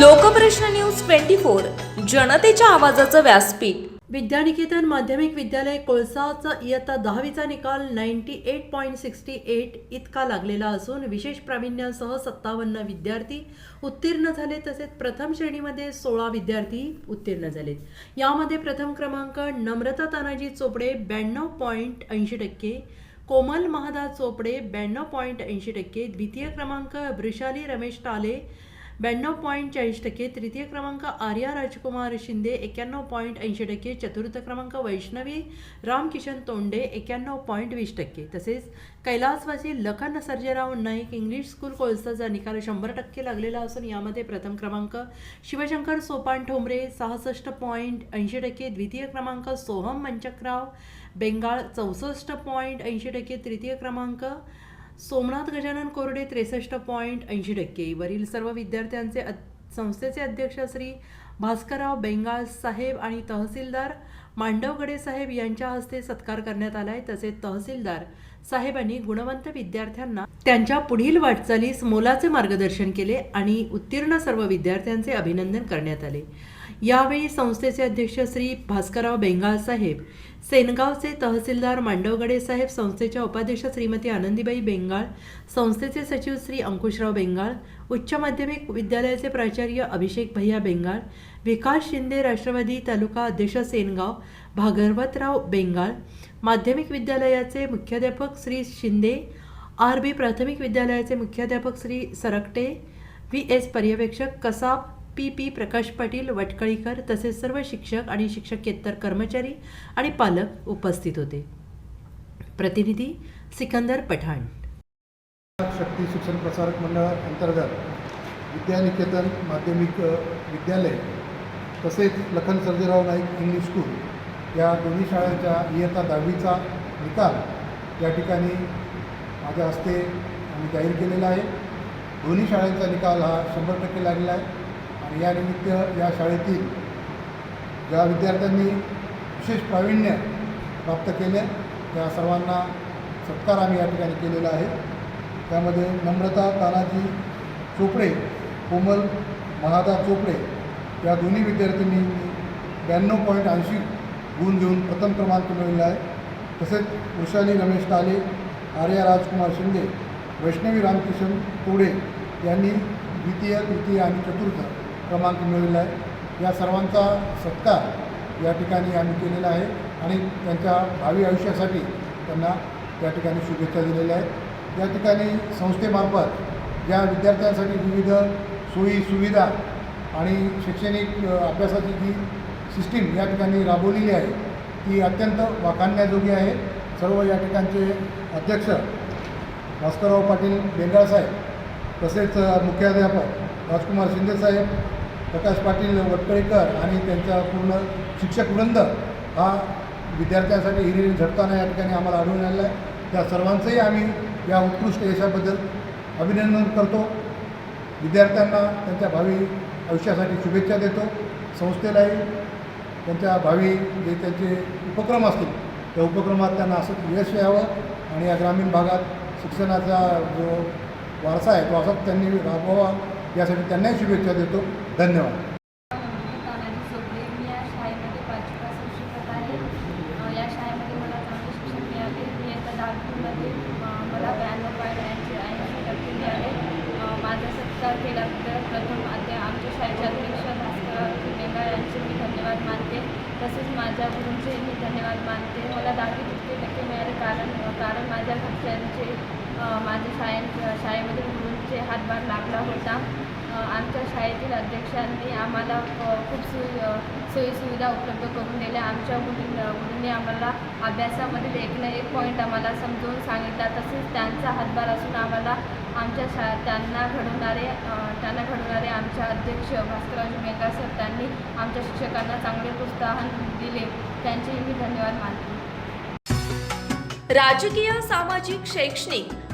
Lokprashna news twenty four जनतेच्या आवाजाचं व्यासपीठ. विद्यानिकेतन माध्यमिक विद्यालय कोळसाचा इयत्ता दहावीचा निकाल ninety eight point sixty eight इतका लागलेला असून विशेष प्रावीण्यासह सत्तावन्न विद्यार्थी उत्तीर्ण झाले तसेच प्रथम श्रेणीमध्ये सोळा विद्यार्थी उत्तीर्ण झालेत. यामध्ये प्रथम क्रमांक नम्रता तानाजी चोपडे ब्याण्णव पॉईंट ऐंशी टक्के कोमल महादास चोपडे ब्याण्णव पॉईंट ऐंशी टक्के द्वितीय क्रमांक वृषाली रमेश टाले ब्याण्णव पॉईंट चाळीस टक्के तृतीय क्रमांक आर्या राजकुमार शिंदे एक्याण्णव पॉईंट ऐंशी टक्के चतुर्थ क्रमांक वैष्णवी रामकिशन तोंडे एक्याण्णव पॉईंट वीस टक्के. तसेच कैलासवासी लखन सर्जेराव नाईक इंग्लिश स्कूल कोळसाचा निकाल शंभर टक्के लागलेला असून यामध्ये प्रथम क्रमांक शिवशंकर सोपान ठोंबरे सहासष्ट पॉईंट ऐंशी टक्के द्वितीय क्रमांक सोहम मंचकराव बेंगाळ चौसष्ट पॉईंट ऐंशी टक्के तृतीय क्रमांक सोमनाथ गजानन कोरडे त्रेसष्ट पॉईंट ऐंशी टक्के. वरील सर्व विद्यार्थ्यांचे संस्थेचे अध्यक्ष श्री भास्करराव बेंगाळ साहेब आणि तहसीलदार मांडवगडे साहेब यांच्या हस्ते सत्कार करण्यात आलाय. तसेच तहसीलदार साहेबांनी गुणवंत विद्यार्थ्यांना त्यांच्या पुढील वाटचालीस मोलाचे मार्गदर्शन केले आणि उत्तीर्ण सर्व विद्यार्थ्यांचे अभिनंदन करण्यात आले. यावेळी संस्थेचे अध्यक्ष श्री भास्करराव बेंगाळ साहेब सेनगावचे तहसीलदार मांडवगडे साहेब संस्थेच्या उपाध्यक्ष श्रीमती आनंदीबाई बेंगाळ संस्थेचे सचिव श्री अंकुशराव बेंगाळ उच्च माध्यमिक विद्यालयाचे प्राचार्य अभिषेक भैया बेंगाळ विकास शिंदे राष्ट्रवादी तालुका अध्यक्ष सेनगाव भागवतराव बेंगाळ माध्यमिक विद्यालयाचे मुख्याध्यापक श्री शिंदे आर बी प्राथमिक विद्यालयाचे मुख्याध्यापक श्री सरकटे व्ही एस पर्यवेक्षक कसाब पी पी प्रकाश पाटील वटकळीकर तसेच सर्व शिक्षक आणि शिक्षकेतर कर्मचारी आणि पालक उपस्थित होते. प्रतिनिधी सिकंदर पठाण. शक्ती शिक्षण प्रसारक मंडळ अंतर्गत विद्यानिकेतन माध्यमिक विद्यालय तसेच लखन सर्जेराव नाईक इंग्लिश स्कूल या दोन्ही शाळांच्या इयत्ता दहावीचा निकाल या ठिकाणी माझ्या हस्ते आम्ही जाहीर केलेला आहे. दोन्ही शाळांचा निकाल हा शंभर टक्के लागलेला आहे. आणि या या शाळेतील ज्या विद्यार्थ्यांनी विशेष प्रावीण्य प्राप्त केले त्या सर्वांना सत्कार आम्ही या ठिकाणी केलेला आहे. त्यामध्ये नम्रता तानाजी चोपडे कोमल महादा चोपडे या दोन्ही विद्यार्थ्यांनी ब्याण्णव पॉईंट ऐंशी गुण घेऊन प्रथम क्रमांक मिळवलेला आहे. तसेच वृषाली रमेश टाले आर्या राजकुमार शिंदे वैष्णवी रामकिशन तोडे यांनी द्वितीय तृतीय आणि चतुर्थ क्रमांक मिळवलेला आहे. या सर्वांचा सत्कार या ठिकाणी आम्ही केलेला आहे आणि त्यांच्या भावी आयुष्यासाठी त्यांना या ठिकाणी शुभेच्छा दिलेल्या आहेत. या ठिकाणी संस्थेमार्फत ज्या विद्यार्थ्यांसाठी विविध सोयी सुविधा आणि शैक्षणिक अभ्यासाची जी सिस्टीम या ठिकाणी राबवलेली आहे ती अत्यंत वाखाणण्याजोगी आहे. सर्व या ठिकाणचे अध्यक्ष भास्करराव पाटील बेंगाळसाहेब तसेच मुख्याध्यापक राजकुमार शिंदेसाहेब प्रकाश पाटील वटकळेकर आणि त्यांचा पूर्ण शिक्षक वृंद हा विद्यार्थ्यांसाठी हिरिरी झटताना या ठिकाणी आम्हाला आढळून आलेला आहे. त्या सर्वांचंही आम्ही या उत्कृष्ट यशाबद्दल अभिनंदन करतो. विद्यार्थ्यांना त्यांच्या भावी आयुष्यासाठी शुभेच्छा देतो. संस्थेलाही त्यांच्या भावी जे त्यांचे उपक्रम असतील त्या उपक्रमात त्यांना असंच यश यावं आणि या ग्रामीण भागात शिक्षणाचा जो वारसा आहे तो असाच त्यांनी राबवावा यासाठी त्यांनाही शुभेच्छा देतो. धन्यवाद. मी या शाळेमध्ये आहे या शाळेमध्ये मला मिळाले मी आता मला ऐंशी टक्के माझा सत्कार केल्याबद्दल प्रथम आद्य आमच्या शाळेच्या अध्यक्षा भास्करराव बेंगाळ यांचे मी धन्यवाद मानते तसेच माझ्या गुरूंचे मी धन्यवाद मानते मला दहावी टक्के टक्के मिळाले कारण कारण माझ्या घरच्यांचे माझ्या शाळे शाळेमध्ये गुरूंचे हातभार लागला होता. आमच्या शाळेतील अध्यक्षांनी आम्हाला खूप सोयी सोयीसुविधा उपलब्ध करून दिल्या. आमच्या मुलीं मुलींनी आम्हाला अभ्यासामधील एक ना एक पॉईंट आम्हाला समजवून सांगितला तसेच त्यांचा हातभार असून आम्हाला आमच्या शा त्यांना घडवणारे त्यांना घडवणारे आमच्या अध्यक्ष भास्करराव मेघा सर त्यांनी आमच्या शिक्षकांना चांगले प्रोत्साहन दिले. त्यांचेही मी धन्यवाद मानते. राजकीय सामाजिक शैक्षणिक